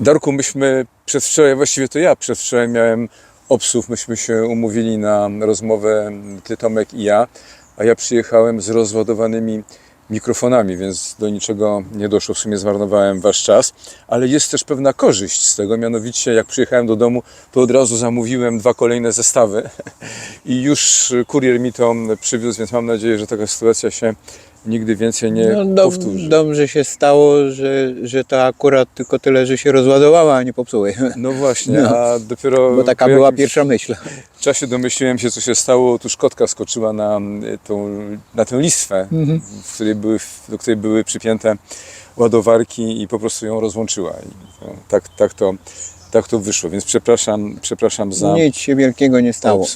Darku, myśmy przedwczoraj, właściwie to ja przedwczoraj miałem obsów, myśmy się umówili na rozmowę ty Tomek i ja, a ja przyjechałem z rozładowanymi mikrofonami, więc do niczego nie doszło, w sumie zmarnowałem wasz czas, ale jest też pewna korzyść z tego, mianowicie jak przyjechałem do domu, to od razu zamówiłem dwa kolejne zestawy i już kurier mi to przywiózł, więc mam nadzieję, że taka sytuacja się nigdy więcej nie No, do, powtórzy. dobrze się stało, że, że to akurat tylko tyle, że się rozładowała, a nie popsuły. No właśnie, No. a dopiero Bo taka była pierwsza myśl. czasie domyśliłem się, co się stało. Otóż kotka skoczyła na, mm, tą, na tę listwę, Mhm. w której były, do której były przypięte ładowarki i po prostu ją rozłączyła. I to, tak, tak, to, tak to wyszło, więc przepraszam, przepraszam za Nic się wielkiego nie stało.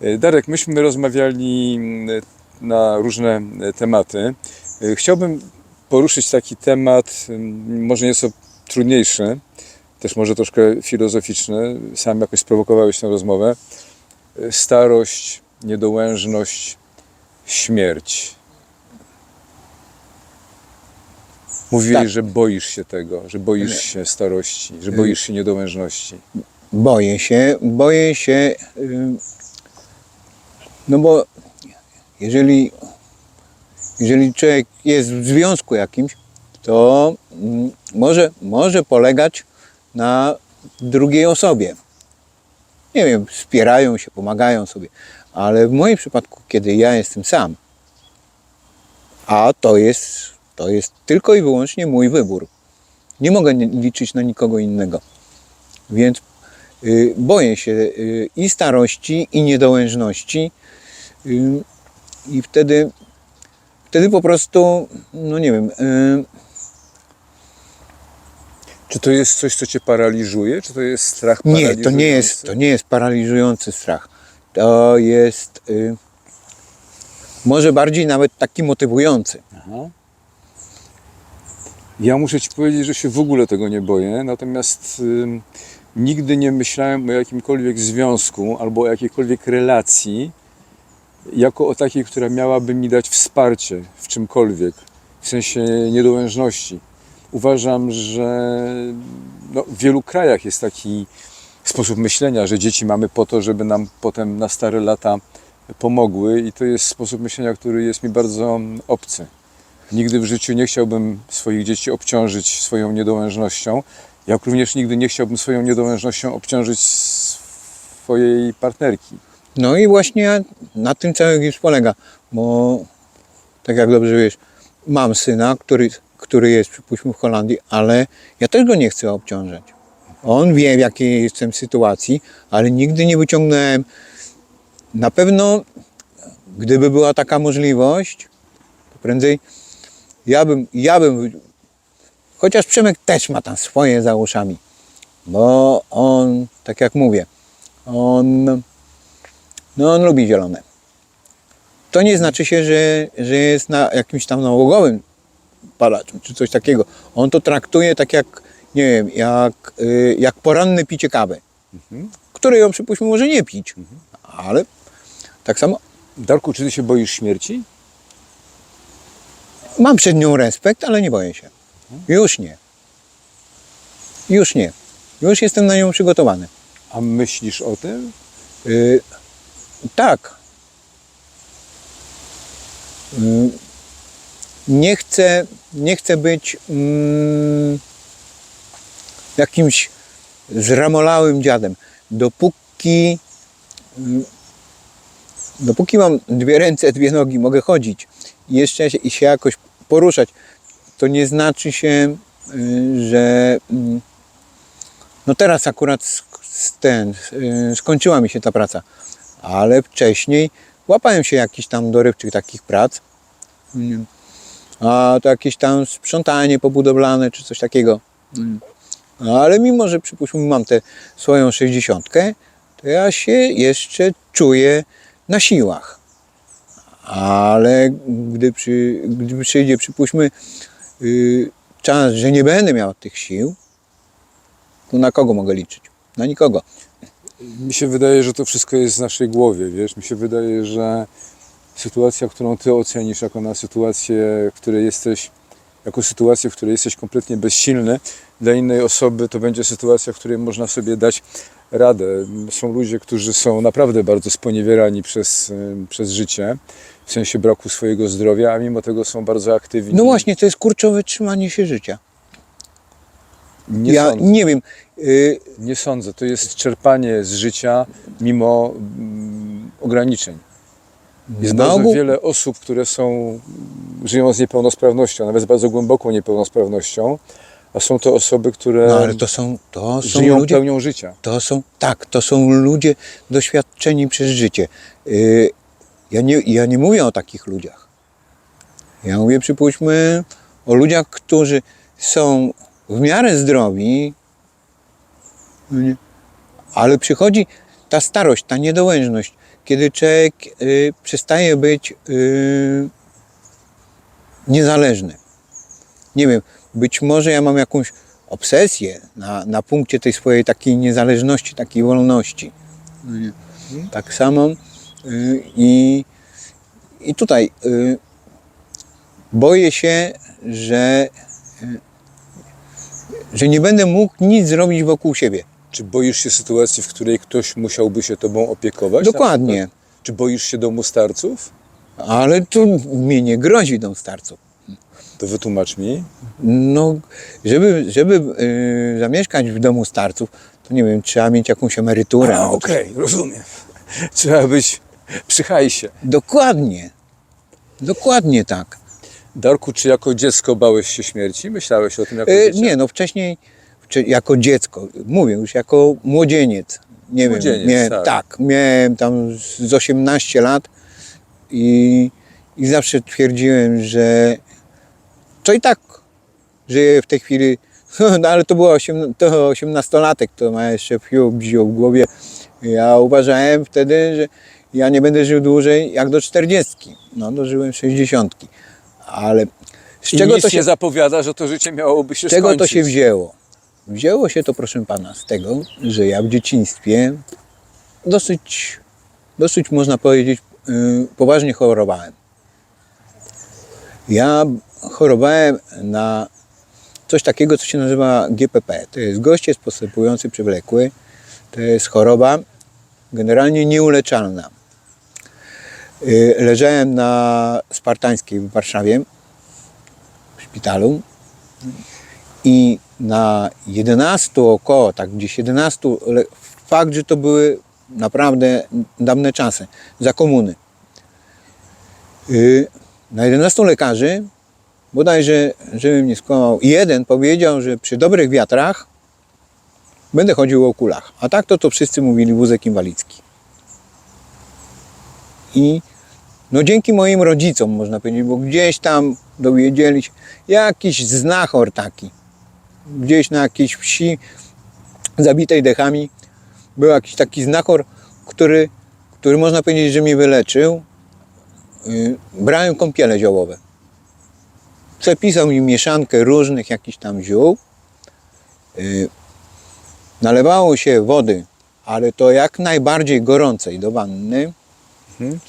E, Darek, myśmy rozmawiali mm, na różne e, tematy. E, Chciałbym poruszyć taki temat, może nieco trudniejszy, też może troszkę filozoficzny. Sam jakoś sprowokowałeś tę rozmowę. E, Starość, niedołężność, śmierć. Mówiłeś, Tak. że boisz się tego, że boisz się starości, że boisz się niedołężności. Boję się, boję się, no bo jeżeli, jeżeli człowiek jest w związku jakimś, to mm, może, może polegać na drugiej osobie. Nie wiem, wspierają się, pomagają sobie, ale w moim przypadku, kiedy ja jestem sam, a to jest, to jest tylko i wyłącznie mój wybór. Nie mogę liczyć na nikogo innego. Więc y, boję się y, i starości, i niedołężności. I wtedy, wtedy po prostu, no nie wiem, y, Czy to jest coś, co cię paraliżuje? Czy to jest strach nie, to nie jest, to nie jest paraliżujący strach. To jest y, może bardziej nawet taki motywujący. Aha. Ja muszę ci powiedzieć, że się w ogóle tego nie boję, natomiast ym, nigdy nie myślałem o jakimkolwiek związku albo o jakiejkolwiek relacji jako o takiej, która miałaby mi dać wsparcie w czymkolwiek, w sensie niedołężności. Uważam, że no, w wielu krajach jest taki sposób myślenia, że dzieci mamy po to, żeby nam potem na stare lata pomogły i to jest sposób myślenia, który jest mi bardzo obcy. Nigdy w życiu nie chciałbym swoich dzieci obciążyć swoją niedołężnością, jak również nigdy nie chciałbym swoją niedołężnością obciążyć swojej partnerki. No i właśnie na tym cały gips polega, bo tak jak dobrze wiesz, mam syna, który, który jest przypuśćmy w Holandii, ale ja też go nie chcę obciążać. On wie w jakiej jestem sytuacji, ale nigdy nie wyciągnąłem. Na pewno, gdyby była taka możliwość, to prędzej ja bym, ja bym, chociaż Przemek też ma tam swoje za uszami, bo on, tak jak mówię, on no on lubi zielone. To nie znaczy się, że, że jest na jakimś tam nałogowym palaczem czy coś takiego. On to traktuje tak jak, nie wiem, jak, y, jak poranne picie kawy, której ją przypuśćmy może nie pić, ale tak samo Darku, czy ty się boisz śmierci? mam przed nią respekt, ale nie boję się. Już nie. Już nie. Już jestem na nią przygotowany. A myślisz o tym? Y, tak. Y, nie chcę, nie chcę być mm, jakimś zramolałym dziadem. Dopóki, y, dopóki mam dwie ręce, dwie nogi, mogę chodzić i jeszcze się, i się jakoś poruszać, to nie znaczy się, y, że mm, no teraz akurat ten, y, skończyła mi się ta praca, ale wcześniej łapałem się jakichś tam dorywczych takich prac. Mm. A to jakieś tam sprzątanie pobudowlane czy coś takiego. Mm. Ale mimo, że przypuśćmy mam tę swoją sześćdziesiątkę, to ja się jeszcze czuję na siłach. Ale gdy, przy, gdy przyjdzie, przypuśćmy, y, czas, że nie będę miał tych sił, to na kogo mogę liczyć? Na nikogo. Mi się wydaje, że to wszystko jest w naszej głowie, wiesz? Mi się wydaje, że sytuacja, którą ty ocenisz jako na sytuację, w której jesteś jako sytuację, w której jesteś kompletnie bezsilny. Dla innej osoby to będzie sytuacja, w której można sobie dać radę. Są ludzie, którzy są naprawdę bardzo sponiewierani przez, przez życie, w sensie braku swojego zdrowia, a mimo tego są bardzo aktywni. No właśnie, to jest kurczowe trzymanie się życia. nie ja sądzę. nie wiem, Nie sądzę. To jest czerpanie z życia mimo mm, ograniczeń. Jest na bardzo ogół, wiele osób, które są, żyją z niepełnosprawnością, nawet z bardzo głęboką niepełnosprawnością, a są to osoby, które no ale to są, to są żyją ludzie, pełnią życia. to są, tak, to są ludzie doświadczeni przez życie. Y, ja, nie, ja nie mówię o takich ludziach. Ja mówię, przypuśćmy, o ludziach, którzy są w miarę zdrowi, ale przychodzi ta starość, ta niedołężność, kiedy człowiek y, przestaje być y, niezależny. Nie wiem, być może ja mam jakąś obsesję na, na punkcie tej swojej takiej niezależności, takiej wolności. No. Tak samo y, i, i tutaj y, boję się, że, y, że nie będę mógł nic zrobić wokół siebie. Czy boisz się sytuacji, w której ktoś musiałby się tobą opiekować? Dokładnie. Czy boisz się domu starców? Ale tu mnie nie grozi dom starców. To wytłumacz mi. No, żeby, żeby y, zamieszkać w domu starców, to nie wiem, trzeba mieć jakąś emeryturę. A. Okej, rozumiem. Trzeba być przy hajsie. Dokładnie. Dokładnie tak. Darku, czy jako dziecko bałeś się śmierci? Myślałeś o tym jako E, dzieciak? nie, no wcześniej czy jako dziecko, mówię już jako młodzieniec. Nie Młodzieniec, wiem, miałem, tak. tak. miałem tam z 18 lat i, i zawsze twierdziłem, że to i tak żyję w tej chwili, no ale to było 8, to 18-latek, to ma jeszcze fiu w głowie. Ja uważałem wtedy, że ja nie będę żył dłużej jak do 40. No, dożyłem 60. Ale z I czego to się zapowiada, że to życie miałoby się z czego to skończyć. się wzięło? Wzięło się to, proszę pana, z tego, że ja w dzieciństwie dosyć, dosyć można powiedzieć, yy, poważnie chorowałem. Ja chorowałem na coś takiego, co się nazywa GPP. To jest gościec postępujący przewlekły. To jest choroba generalnie nieuleczalna. Yy, Leżałem na Spartańskiej w Warszawie, w szpitalu i na 11 około, tak gdzieś 11, le- fakt, że to były naprawdę dawne czasy, za komuny. Yy, Na 11 lekarzy, bodajże, żebym nie skłamał, jeden powiedział, że przy dobrych wiatrach będę chodził o kulach. A tak to to wszyscy mówili wózek inwalidzki. I no dzięki moim rodzicom, można powiedzieć, bo gdzieś tam dowiedzieli się, jakiś znachor taki, gdzieś na jakiejś wsi zabitej dechami, był jakiś taki znachor, który, który można powiedzieć, że mnie wyleczył. Yy, Brałem kąpiele ziołowe. Przepisał mi mieszankę różnych jakichś tam ziół. Yy, Nalewało się wody, ale to jak najbardziej gorącej do wanny, Mhm.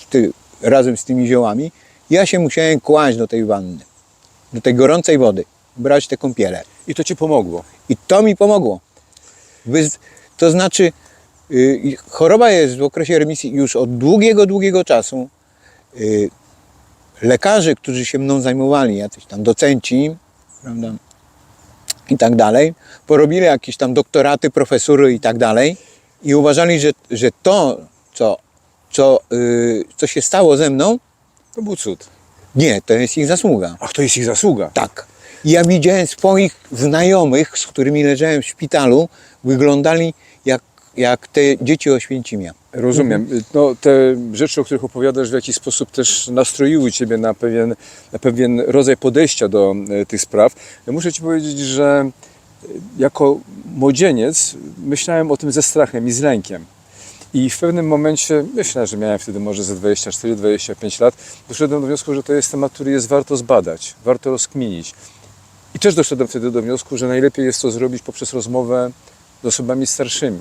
razem z tymi ziołami. Ja się musiałem kłaść do tej wanny, do tej gorącej wody, brać te kąpiele. I to ci pomogło. I to mi pomogło. Wyz- To znaczy, y, choroba jest w okresie remisji już od długiego, długiego czasu. Y, Lekarze, którzy się mną zajmowali, jacyś tam docenci, prawda, i tak dalej, porobili jakieś tam doktoraty, profesury i tak dalej i uważali, że, że to, co, co, y, co się stało ze mną, To był cud. nie, to jest ich zasługa. Ach, to jest ich zasługa. Tak. I Ja widziałem swoich znajomych, z którymi leżałem w szpitalu, wyglądali jak, jak te dzieci Oświęcimia. Rozumiem. No, te rzeczy, o których opowiadasz, w jakiś sposób też nastroiły Ciebie na pewien, na pewien rodzaj podejścia do e, tych spraw. Ja muszę Ci powiedzieć, że e, jako młodzieniec myślałem o tym ze strachem i z lękiem. I w pewnym momencie, myślę, że miałem wtedy może ze 24-25 lat, doszedłem do wniosku, że to jest temat, który jest warto zbadać, warto rozkminić. I też doszedłem wtedy do wniosku, że najlepiej jest to zrobić poprzez rozmowę z osobami starszymi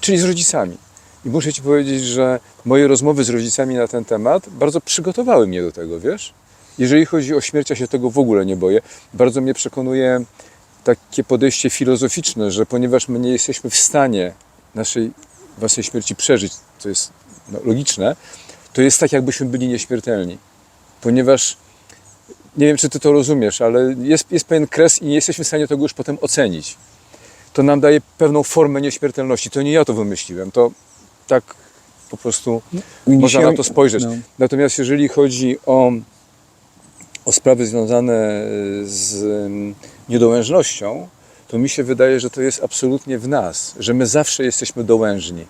czyli z rodzicami. I muszę Ci powiedzieć, że moje rozmowy z rodzicami na ten temat bardzo przygotowały mnie do tego, wiesz? Jeżeli chodzi o śmierć, ja się tego w ogóle nie boję. Bardzo mnie przekonuje takie podejście filozoficzne, że ponieważ my nie jesteśmy w stanie naszej własnej śmierci przeżyć, co jest no, logiczne, to jest tak, jakbyśmy byli nieśmiertelni. Ponieważ nie wiem, czy ty to rozumiesz, ale jest, jest pewien kres i nie jesteśmy w stanie tego już potem ocenić. To nam daje pewną formę nieśmiertelności. To nie ja to wymyśliłem, to tak po prostu można Dzisiaj- na to spojrzeć. no. Natomiast jeżeli chodzi o, o sprawy związane z niedołężnością, to mi się wydaje, że to jest absolutnie w nas, że my zawsze jesteśmy dołężni.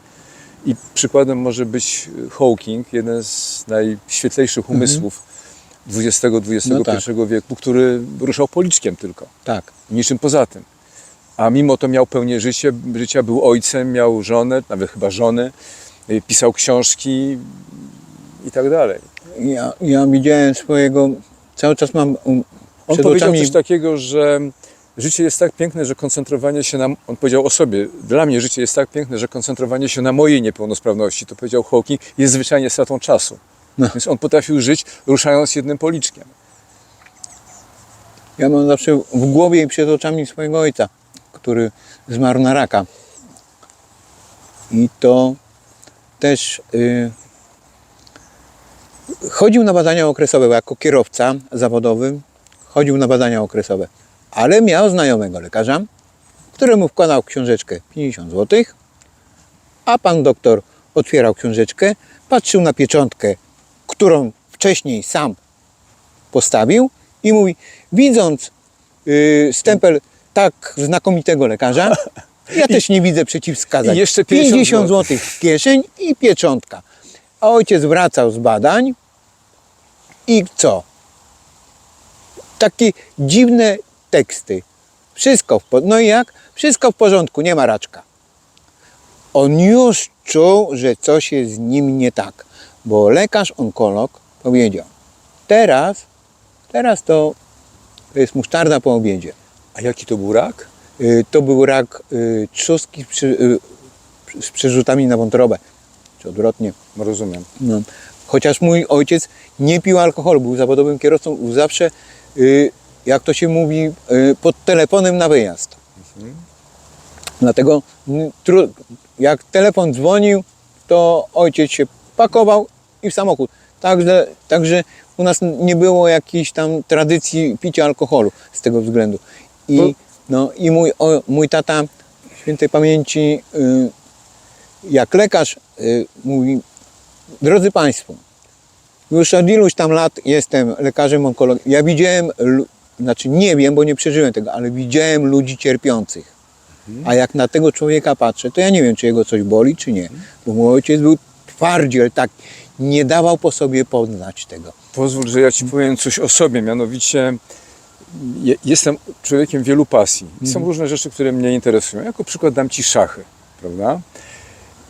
I przykładem może być Hawking, jeden z najświetlejszych umysłów XX-XXI No tak. wieku, który ruszał policzkiem tylko, Tak. niczym poza tym. A mimo to miał pełnię życie, życia, był ojcem, miał żonę, nawet chyba żony, pisał książki i tak dalej. Ja, ja widziałem swojego, cały czas mam um, On powiedział oczami, coś takiego, że życie jest tak piękne, że koncentrowanie się na. On powiedział o sobie, dla mnie życie jest tak piękne, że koncentrowanie się na mojej niepełnosprawności, to powiedział Hawking, jest zwyczajnie stratą czasu. No. Więc on potrafił żyć ruszając jednym policzkiem. ja mam zawsze w głowie i przed oczami swojego ojca, który zmarł na raka. I to też y, chodził na badania okresowe, jako kierowca zawodowy chodził na badania okresowe, ale miał znajomego lekarza, któremu wkładał książeczkę 50 zł, a pan doktor otwierał książeczkę, patrzył na pieczątkę, którą wcześniej sam postawił i mówi, widząc yy, stempel tak znakomitego lekarza, ja też nie widzę przeciwwskazań. Jeszcze 50 50 zł w kieszeń i pieczątka. A ojciec wracał z badań i co? Takie dziwne teksty. Wszystko w po- No i jak? Wszystko w porządku, nie ma raczka. On już czuł, że coś jest z nim nie tak, bo lekarz onkolog powiedział, teraz, teraz to, to jest musztarda po obiedzie. A jaki to był rak? Y, To był rak y, trzustki przy- y, z przerzutami na wątrobę, czy odwrotnie. No rozumiem. No. Chociaż mój ojciec nie pił alkoholu, był zawodowym kierowcą, był zawsze, y, jak to się mówi, y, pod telefonem na wyjazd. Dlatego mm, tru, jak telefon dzwonił, to ojciec się pakował i w samochód. Także, także u nas nie było jakiejś tam tradycji picia alkoholu z tego względu. I, Bo- no, i mój, o, mój tata świętej pamięci, y, jak lekarz y, mówi, drodzy Państwo, już od iluś tam lat jestem lekarzem onkologiem. Ja widziałem, znaczy nie wiem, bo nie przeżyłem tego, ale widziałem ludzi cierpiących. A jak na tego człowieka patrzę, to ja nie wiem, czy jego coś boli, czy nie. Bo mój ojciec był twardziel, tak, nie dawał po sobie poznać tego. Pozwól, że ja Ci powiem coś o sobie, mianowicie je- jestem człowiekiem wielu pasji. Są różne rzeczy, które mnie interesują. Jako przykład dam Ci szachy, prawda?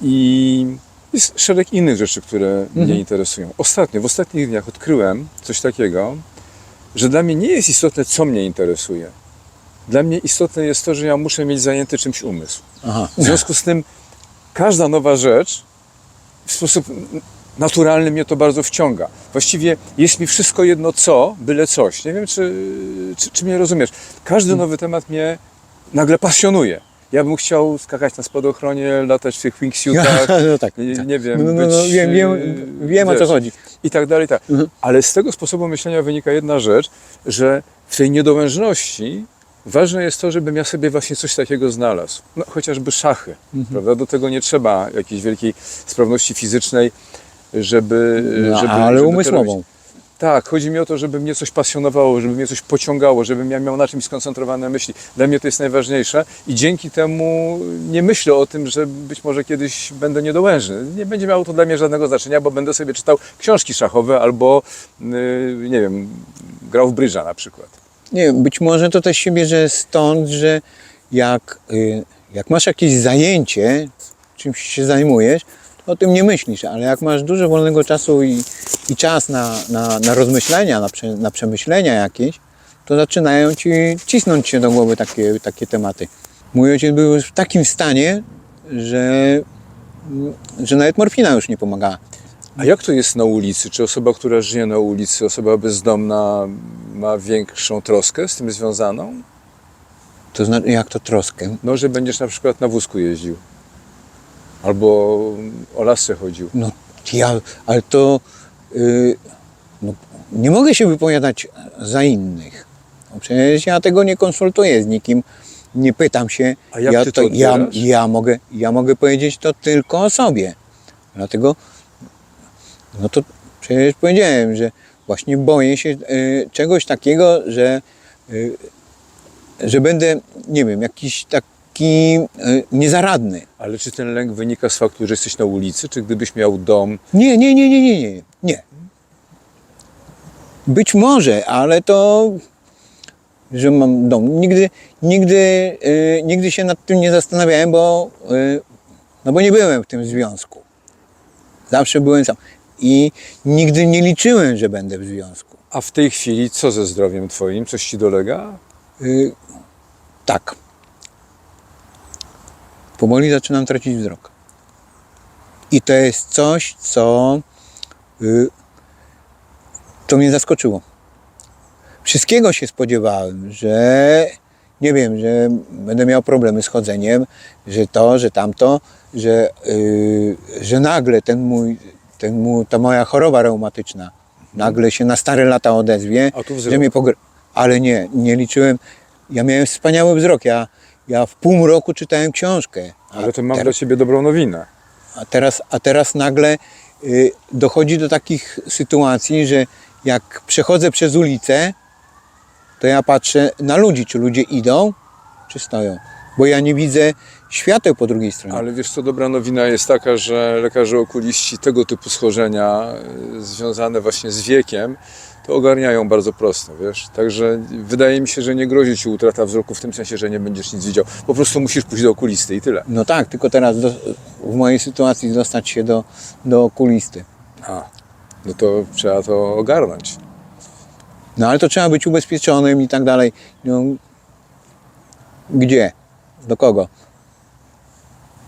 I jest szereg innych rzeczy, które mnie interesują. Ostatnio, w ostatnich dniach odkryłem coś takiego, że dla mnie nie jest istotne, co mnie interesuje. Dla mnie istotne jest to, że ja muszę mieć zajęty czymś umysł. Aha. W związku z tym każda nowa rzecz w sposób naturalny mnie to bardzo wciąga. Właściwie jest mi wszystko jedno co, byle coś. Nie wiem, czy, czy, czy mnie rozumiesz. Każdy nowy temat mnie nagle pasjonuje. Ja bym chciał skakać na spadochronie, latać w tych wingsuitach, no tak. nie, tak. nie wiem, No, no, no, być, wiem, wiem, yy, wiem o co wiesz, chodzi. i tak dalej, tak. Mhm. Ale z tego sposobu myślenia wynika jedna rzecz, że w tej niedołężności ważne jest to, żebym ja sobie właśnie coś takiego znalazł. No, chociażby szachy, Mhm. prawda? Do tego nie trzeba jakiejś wielkiej sprawności fizycznej, żeby... No, żeby ale żeby umysłową. Tak, chodzi mi o to, żeby mnie coś pasjonowało, żeby mnie coś pociągało, żebym ja miał na czymś skoncentrowane myśli. Dla mnie to jest najważniejsze i dzięki temu nie myślę o tym, że być może kiedyś będę niedołężny. Nie będzie miało to dla mnie żadnego znaczenia, bo będę sobie czytał książki szachowe albo, yy, nie wiem, grał w brydża na przykład. Nie wiem, być może to też się bierze stąd, że jak, y, jak masz jakieś zajęcie, czymś się zajmujesz, to o tym nie myślisz, ale jak masz dużo wolnego czasu i, i czas na, na, na rozmyślenia, na, prze, na przemyślenia jakieś, to zaczynają ci cisnąć się do głowy takie, takie tematy. Mój ojciec był już w takim stanie, że, że nawet morfina już nie pomagała. A jak to jest na ulicy? Czy osoba, która żyje na ulicy, osoba bezdomna ma większą troskę z tym związaną? To znaczy, jak to troskę? No, że będziesz na przykład na wózku jeździł. Albo o lasce chodził. No ja, ale to y, no, nie mogę się wypowiadać za innych. No, przecież ja tego nie konsultuję z nikim, nie pytam się. A jak ja, ty to ja, odbierasz? ja, mogę, ja mogę powiedzieć to tylko o sobie. Dlatego, no to przecież powiedziałem, że właśnie boję się y, czegoś takiego, że, y, że będę, nie wiem, jakiś taki y, niezaradny. Ale czy ten lęk wynika z faktu, że jesteś na ulicy? Czy gdybyś miał dom, Nie, nie, nie, nie, nie, nie, nie. Być może, ale to, że mam dom. Nigdy, nigdy, nigdy się nad tym nie zastanawiałem, bo, no bo nie byłem w tym związku. Zawsze byłem sam. I nigdy nie liczyłem, że będę w związku. a w tej chwili co ze zdrowiem twoim? Coś ci dolega? Y, tak. Powoli zaczynam tracić wzrok. I to jest coś, co, y, co mnie zaskoczyło. Wszystkiego się spodziewałem, że nie wiem, że będę miał problemy z chodzeniem, że to, że tamto, że, y, że nagle ten mój, mój, ta moja choroba reumatyczna nagle się na stare lata odezwie, że mnie pogr... Ale nie, nie liczyłem. Ja miałem wspaniały wzrok. Ja, ja w pół roku czytałem książkę. Ale to mam teraz- dla ciebie dobrą nowinę. a teraz, a teraz nagle y, dochodzi do takich sytuacji, że jak przechodzę przez ulicę, to ja patrzę na ludzi, czy ludzie idą, czy stoją. Bo ja nie widzę świateł po drugiej stronie. Ale wiesz co, dobra nowina jest taka, że lekarze okuliści tego typu schorzenia y, związane właśnie z wiekiem, to ogarniają bardzo prosto, wiesz. Także wydaje mi się, że nie grozi ci utrata wzroku w tym sensie, że nie będziesz nic widział. Po prostu musisz pójść do okulisty i tyle. No tak, tylko teraz do, w mojej sytuacji dostać się do, do okulisty. A, no to trzeba to ogarnąć. No ale to trzeba być ubezpieczonym i tak dalej. No, gdzie? Do kogo?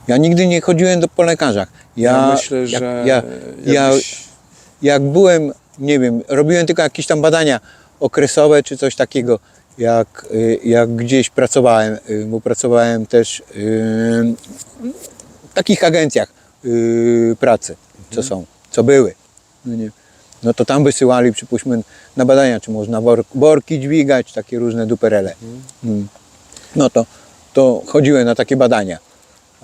Ja nigdy nie chodziłem do, po lekarzach. Ja, Ja, myślę, że ja, ja, jakbyś- jak byłem, nie wiem, robiłem tylko jakieś tam badania okresowe czy coś takiego, jak, y, jak gdzieś pracowałem, y, bo pracowałem też y, w takich agencjach pracy, co są, co były. No, nie. no to tam wysyłali, przypuśćmy, na badania, czy można wor, worki dźwigać, takie różne duperele. Mm. No to, to chodziłem na takie badania.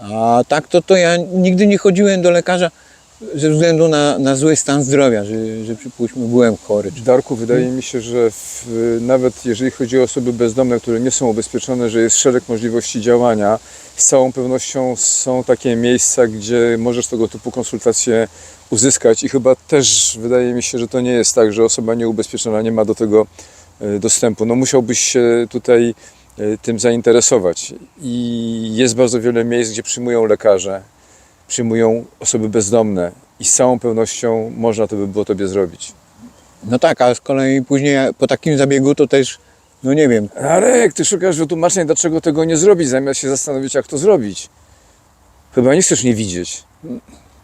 A tak to, to ja nigdy nie chodziłem do lekarza ze względu na, na zły stan zdrowia, że, że przypuśćmy byłem chory. Darku, wydaje mi się, że w, nawet jeżeli chodzi o osoby bezdomne, które nie są ubezpieczone, że jest szereg możliwości działania, z całą pewnością są takie miejsca, gdzie możesz tego typu konsultacje uzyskać i chyba też wydaje mi się, że to nie jest tak, że osoba nieubezpieczona nie ma do tego e, dostępu. No musiałbyś się tutaj tym zainteresować i jest bardzo wiele miejsc, gdzie przyjmują lekarze, przyjmują osoby bezdomne i z całą pewnością można to by było tobie zrobić. No tak, a z kolei później po takim zabiegu to też, no nie wiem, Arek, ty szukasz wytłumaczeń, dlaczego tego nie zrobić, zamiast się zastanowić, jak to zrobić. Chyba nie chcesz nie widzieć.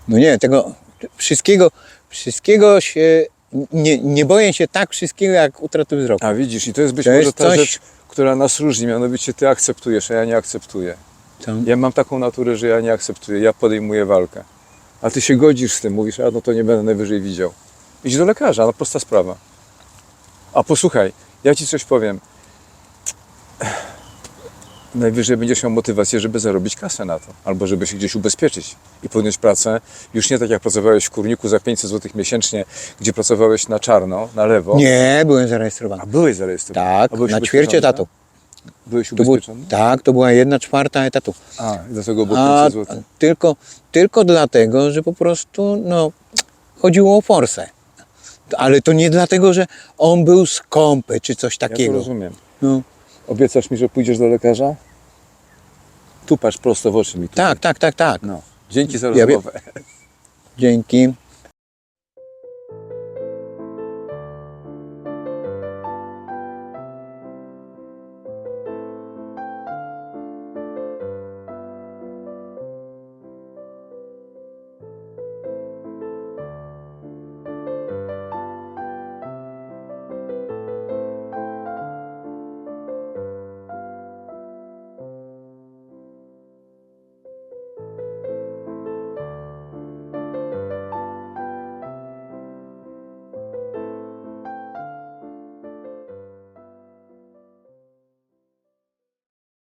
no nie, tego wszystkiego, wszystkiego się, nie, nie boję się tak wszystkiego jak utraty wzroku. A widzisz, i to jest być To może jest ta coś- rzecz, która nas różni, mianowicie ty akceptujesz, a ja nie akceptuję. Co? Ja mam taką naturę, że ja nie akceptuję, ja podejmuję walkę. A ty się godzisz z tym, mówisz, a no to nie będę najwyżej widział. Idź do lekarza, no prosta sprawa. A posłuchaj, ja ci coś powiem. Najwyżej będziesz miał motywację, żeby zarobić kasę na to, albo żeby się gdzieś ubezpieczyć i podjąć pracę. Już nie tak jak pracowałeś w kurniku za 500 zł miesięcznie, gdzie pracowałeś na czarno, na lewo. Nie, byłem zarejestrowany. A byłeś zarejestrowany? Tak, byłeś na ubezpieczony, ćwierć etatu. tak? Byłeś To był, ubezpieczony? tak, to była jedna czwarta etatu. A, dlatego było A 500 zł. tylko, tylko dlatego, że po prostu no, chodziło o forsę. Ale to nie dlatego, że on był skąpy czy coś Ja to takiego. rozumiem. no, Obiecasz mi, że pójdziesz do lekarza? Tu patrz prosto w oczy mi. Tutaj. tak, tak, tak, tak. No. Dzięki za Ja rozmowę. Dzięki.